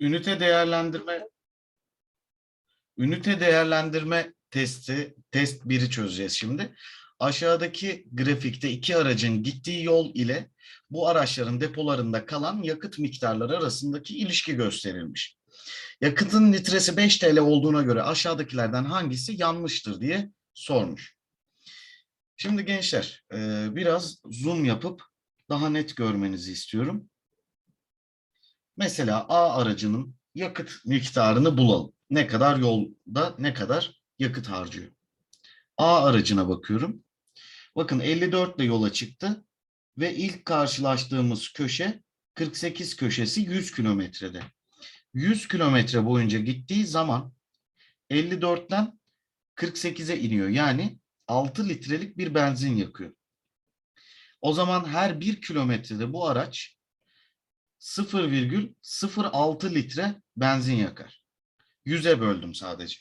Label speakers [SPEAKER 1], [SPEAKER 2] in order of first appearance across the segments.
[SPEAKER 1] ünite değerlendirme ünite değerlendirme testi test 1'i çözeceğiz şimdi. Aşağıdaki grafikte iki aracın gittiği yol ile bu araçların depolarında kalan yakıt miktarları arasındaki ilişki gösterilmiş. Yakıtın litresi 5 TL olduğuna göre aşağıdakilerden hangisi yanlıştır diye sormuş. Şimdi gençler e, biraz zoom yapıp daha net görmenizi istiyorum. Mesela A aracının yakıt miktarını bulalım. Ne kadar yolda ne kadar yakıt harcıyor. A aracına bakıyorum. Bakın 54 ile yola çıktı ve ilk karşılaştığımız köşe 48 köşesi 100 kilometrede. 100 kilometre boyunca gittiği zaman 54'ten 48'e iniyor. Yani 6 litrelik bir benzin yakıyor. O zaman her 1 kilometrede bu araç 0,06 litre benzin yakar. 100'e böldüm sadece.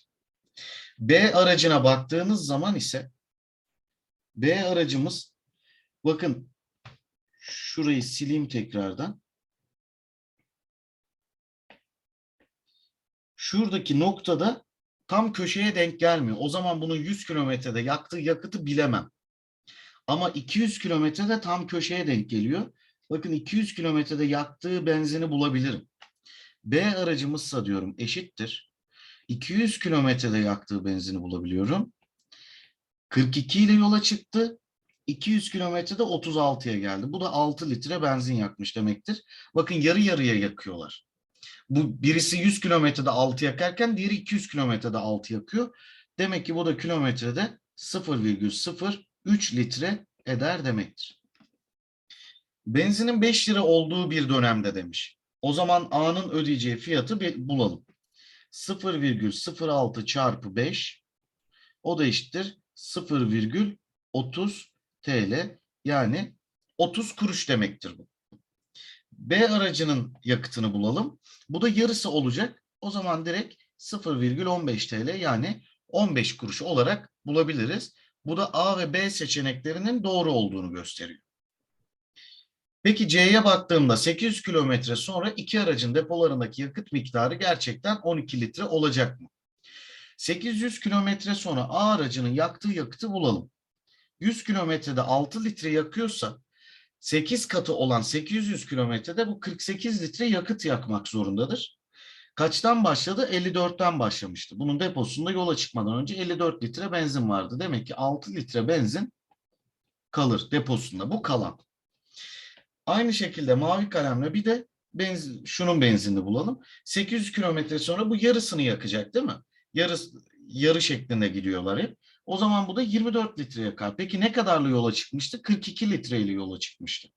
[SPEAKER 1] B aracına baktığınız zaman ise B aracımız bakın şurayı sileyim tekrardan. Şuradaki noktada tam köşeye denk gelmiyor. O zaman bunun 100 kilometrede yaktığı yakıtı bilemem. Ama 200 kilometrede tam köşeye denk geliyor. Bakın 200 kilometrede yaktığı benzini bulabilirim. B aracımızsa diyorum eşittir. 200 kilometrede yaktığı benzini bulabiliyorum. 42 ile yola çıktı. 200 kilometrede 36'ya geldi. Bu da 6 litre benzin yakmış demektir. Bakın yarı yarıya yakıyorlar. Bu birisi 100 kilometrede 6 yakarken diğeri 200 kilometrede 6 yakıyor. Demek ki bu da kilometrede 0,03 litre eder demektir. Benzinin 5 lira olduğu bir dönemde demiş. O zaman A'nın ödeyeceği fiyatı bir bulalım. 0,06 çarpı 5 o da eşittir 0,30 TL yani 30 kuruş demektir bu. B aracının yakıtını bulalım. Bu da yarısı olacak. O zaman direkt 0,15 TL yani 15 kuruş olarak bulabiliriz. Bu da A ve B seçeneklerinin doğru olduğunu gösteriyor. Peki C'ye baktığımda 800 kilometre sonra iki aracın depolarındaki yakıt miktarı gerçekten 12 litre olacak mı? 800 kilometre sonra A aracının yaktığı yakıtı bulalım. 100 kilometrede 6 litre yakıyorsa 8 katı olan 800 kilometrede bu 48 litre yakıt yakmak zorundadır. Kaçtan başladı? 54'ten başlamıştı. Bunun deposunda yola çıkmadan önce 54 litre benzin vardı. Demek ki 6 litre benzin kalır deposunda. Bu kalan. Aynı şekilde mavi kalemle bir de benzin, şunun benzinini bulalım. 800 kilometre sonra bu yarısını yakacak değil mi? Yarı, yarı şeklinde gidiyorlar hep. O zaman bu da 24 litre yakar. Peki ne kadarlı yola çıkmıştı? 42 litreyle yola çıkmıştı.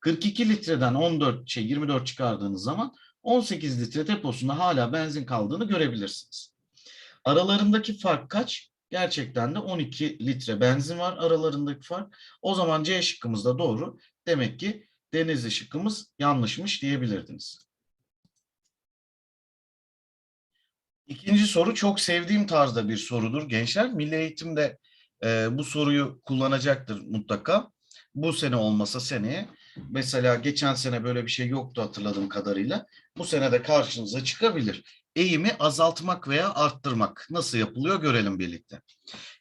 [SPEAKER 1] 42 litreden 14 şey 24 çıkardığınız zaman 18 litre deposunda hala benzin kaldığını görebilirsiniz. Aralarındaki fark kaç? Gerçekten de 12 litre benzin var aralarındaki fark. O zaman C şıkkımız da doğru. Demek ki Denizli şıkkımız yanlışmış diyebilirdiniz. İkinci soru çok sevdiğim tarzda bir sorudur gençler. Milli Eğitim'de e, bu soruyu kullanacaktır mutlaka. Bu sene olmasa seneye. Mesela geçen sene böyle bir şey yoktu hatırladığım kadarıyla. Bu sene de karşınıza çıkabilir. Eğimi azaltmak veya arttırmak nasıl yapılıyor görelim birlikte.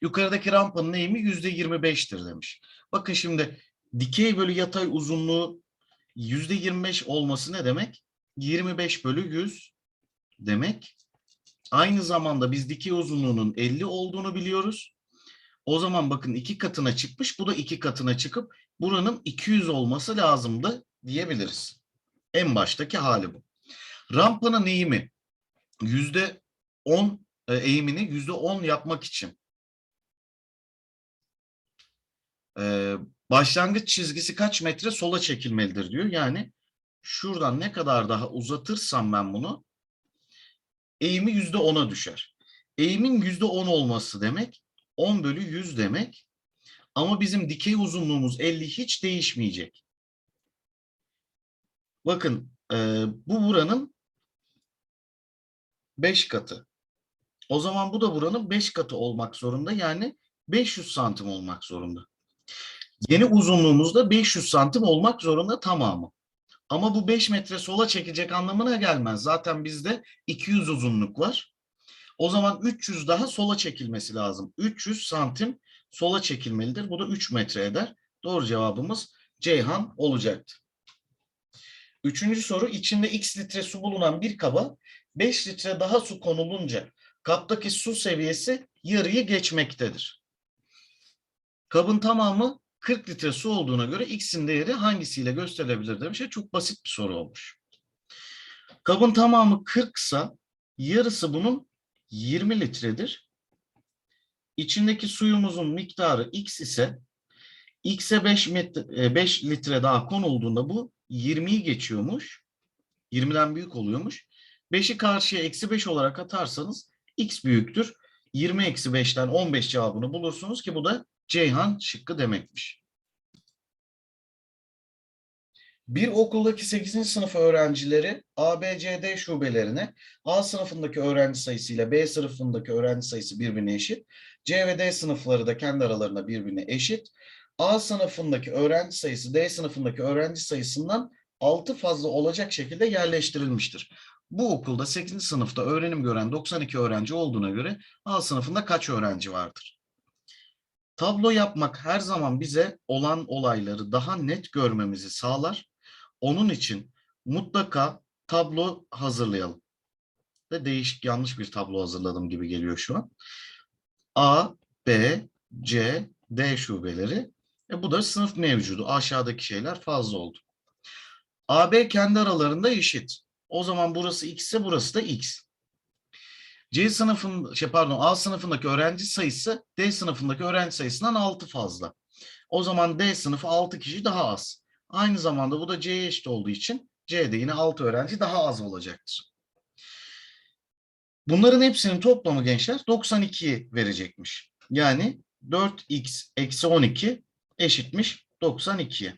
[SPEAKER 1] Yukarıdaki rampanın eğimi yüzde yirmi beştir demiş. Bakın şimdi dikey bölü yatay uzunluğu yüzde yirmi beş olması ne demek? 25 bölü 100 demek. Aynı zamanda biz dikey uzunluğunun 50 olduğunu biliyoruz. O zaman bakın iki katına çıkmış. Bu da iki katına çıkıp buranın 200 olması lazımdı diyebiliriz. En baştaki hali bu. Rampanın eğimi yüzde 10 e, eğimini yüzde 10 yapmak için e, başlangıç çizgisi kaç metre sola çekilmelidir diyor. Yani şuradan ne kadar daha uzatırsam ben bunu eğimi yüzde ona düşer. Eğimin yüzde on olması demek 10 bölü 100 demek. Ama bizim dikey uzunluğumuz 50 hiç değişmeyecek. Bakın e, bu buranın 5 katı. O zaman bu da buranın 5 katı olmak zorunda. Yani 500 santim olmak zorunda. Yeni uzunluğumuz da 500 santim olmak zorunda tamamı. Ama bu 5 metre sola çekecek anlamına gelmez. Zaten bizde 200 uzunluk var. O zaman 300 daha sola çekilmesi lazım. 300 santim sola çekilmelidir. Bu da 3 metre eder. Doğru cevabımız Ceyhan olacaktı. Üçüncü soru içinde x litre su bulunan bir kaba 5 litre daha su konulunca kaptaki su seviyesi yarıyı geçmektedir. Kabın tamamı 40 litre su olduğuna göre x'in değeri hangisiyle gösterilebilir demiş. Ya, Çok basit bir soru olmuş. Kabın tamamı 40 ise yarısı bunun 20 litredir. İçindeki suyumuzun miktarı x ise x'e 5, metre, 5 litre daha konulduğunda bu 20'yi geçiyormuş. 20'den büyük oluyormuş. 5'i karşıya eksi 5 olarak atarsanız x büyüktür. 20 eksi 5'ten 15 cevabını bulursunuz ki bu da Ceyhan şıkkı demekmiş. Bir okuldaki 8. sınıf öğrencileri A, B, C, D şubelerine A sınıfındaki öğrenci sayısı ile B sınıfındaki öğrenci sayısı birbirine eşit. C ve D sınıfları da kendi aralarında birbirine eşit. A sınıfındaki öğrenci sayısı D sınıfındaki öğrenci sayısından 6 fazla olacak şekilde yerleştirilmiştir. Bu okulda 8. sınıfta öğrenim gören 92 öğrenci olduğuna göre A sınıfında kaç öğrenci vardır? Tablo yapmak her zaman bize olan olayları daha net görmemizi sağlar. Onun için mutlaka tablo hazırlayalım. Ve değişik yanlış bir tablo hazırladım gibi geliyor şu an. A, B, C, D şubeleri. E bu da sınıf mevcudu. Aşağıdaki şeyler fazla oldu. A, B kendi aralarında eşit. O zaman burası x ise burası da x. C sınıfın, şey pardon A sınıfındaki öğrenci sayısı D sınıfındaki öğrenci sayısından 6 fazla. O zaman D sınıfı 6 kişi daha az. Aynı zamanda bu da C'ye eşit olduğu için C'de yine 6 öğrenci daha az olacaktır. Bunların hepsinin toplamı gençler 92 verecekmiş. Yani 4x eksi 12 eşitmiş 92'ye.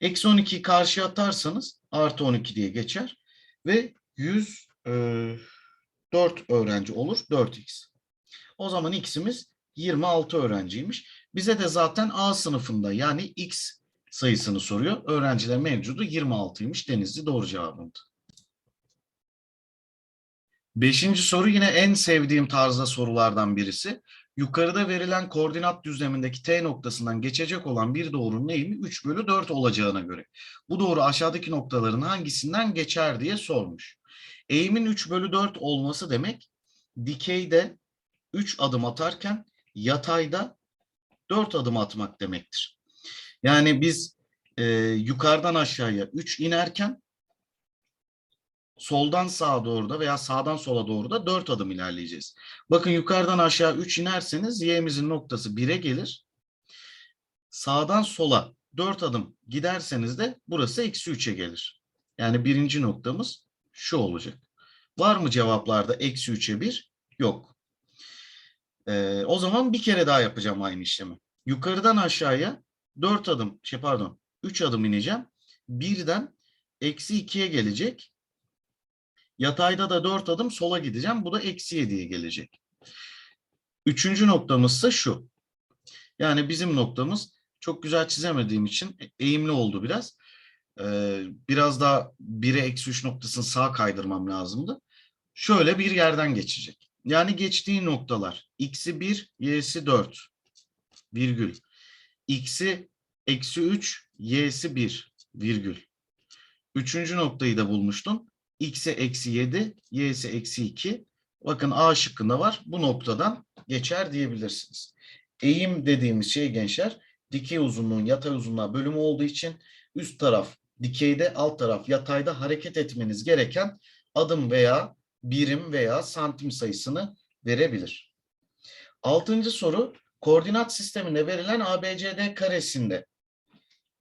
[SPEAKER 1] Eksi 12'yi karşıya atarsanız artı 12 diye geçer. Ve 104 öğrenci olur 4x. O zaman x'imiz 26 öğrenciymiş. Bize de zaten A sınıfında yani x sayısını soruyor. Öğrenciler mevcudu 26'ymış. Denizli doğru cevabımdı. Beşinci soru yine en sevdiğim tarzda sorulardan birisi. Yukarıda verilen koordinat düzlemindeki T noktasından geçecek olan bir doğrunun eğimi 3 bölü 4 olacağına göre. Bu doğru aşağıdaki noktaların hangisinden geçer diye sormuş. Eğimin 3 bölü 4 olması demek dikeyde 3 adım atarken yatayda 4 adım atmak demektir. Yani biz e, yukarıdan aşağıya 3 inerken soldan sağa doğru da veya sağdan sola doğru da 4 adım ilerleyeceğiz. Bakın yukarıdan aşağı 3 inerseniz y'mizin noktası 1'e gelir. Sağdan sola 4 adım giderseniz de burası eksi 3'e gelir. Yani birinci noktamız şu olacak. Var mı cevaplarda eksi 3'e 1? Yok. Ee, o zaman bir kere daha yapacağım aynı işlemi. Yukarıdan aşağıya 4 adım, şey pardon 3 adım ineceğim. Birden eksi 2'ye gelecek. Yatayda da 4 adım sola gideceğim. Bu da eksi 7'ye gelecek. Üçüncü noktamız ise şu. Yani bizim noktamız çok güzel çizemediğim için eğimli oldu biraz. Ee, biraz daha 1'e eksi 3 noktasını sağa kaydırmam lazımdı. Şöyle bir yerden geçecek. Yani geçtiği noktalar x'i 1, y'si 4 virgül. x'i eksi 3, y'si 1 virgül. Üçüncü noktayı da bulmuştum. x'e eksi 7, y'si eksi 2. Bakın A şıkkında var. Bu noktadan geçer diyebilirsiniz. Eğim dediğimiz şey gençler dikey uzunluğun yatay uzunluğa bölümü olduğu için üst taraf dikeyde alt taraf yatayda hareket etmeniz gereken adım veya birim veya santim sayısını verebilir. Altıncı soru koordinat sisteminde verilen ABCD karesinde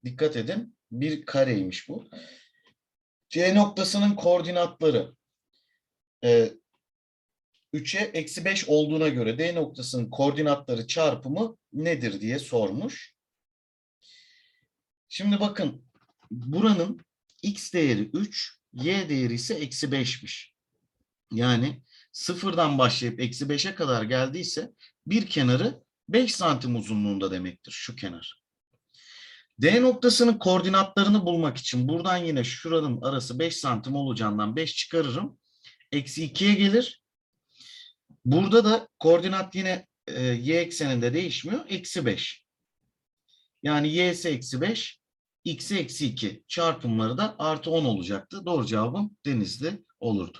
[SPEAKER 1] dikkat edin bir kareymiş bu. C noktasının koordinatları e, 3'e eksi 5 olduğuna göre D noktasının koordinatları çarpımı nedir diye sormuş. Şimdi bakın buranın x değeri 3, y değeri ise eksi 5'miş. Yani sıfırdan başlayıp eksi 5'e kadar geldiyse bir kenarı 5 santim uzunluğunda demektir şu kenar. D noktasının koordinatlarını bulmak için buradan yine şuranın arası 5 santim olacağından 5 çıkarırım. Eksi 2'ye gelir. Burada da koordinat yine e, y ekseninde değişmiyor. Eksi 5. Yani y'si eksi 5, x'i eksi 2 çarpımları da artı 10 olacaktı. Doğru cevabım Denizli olurdu.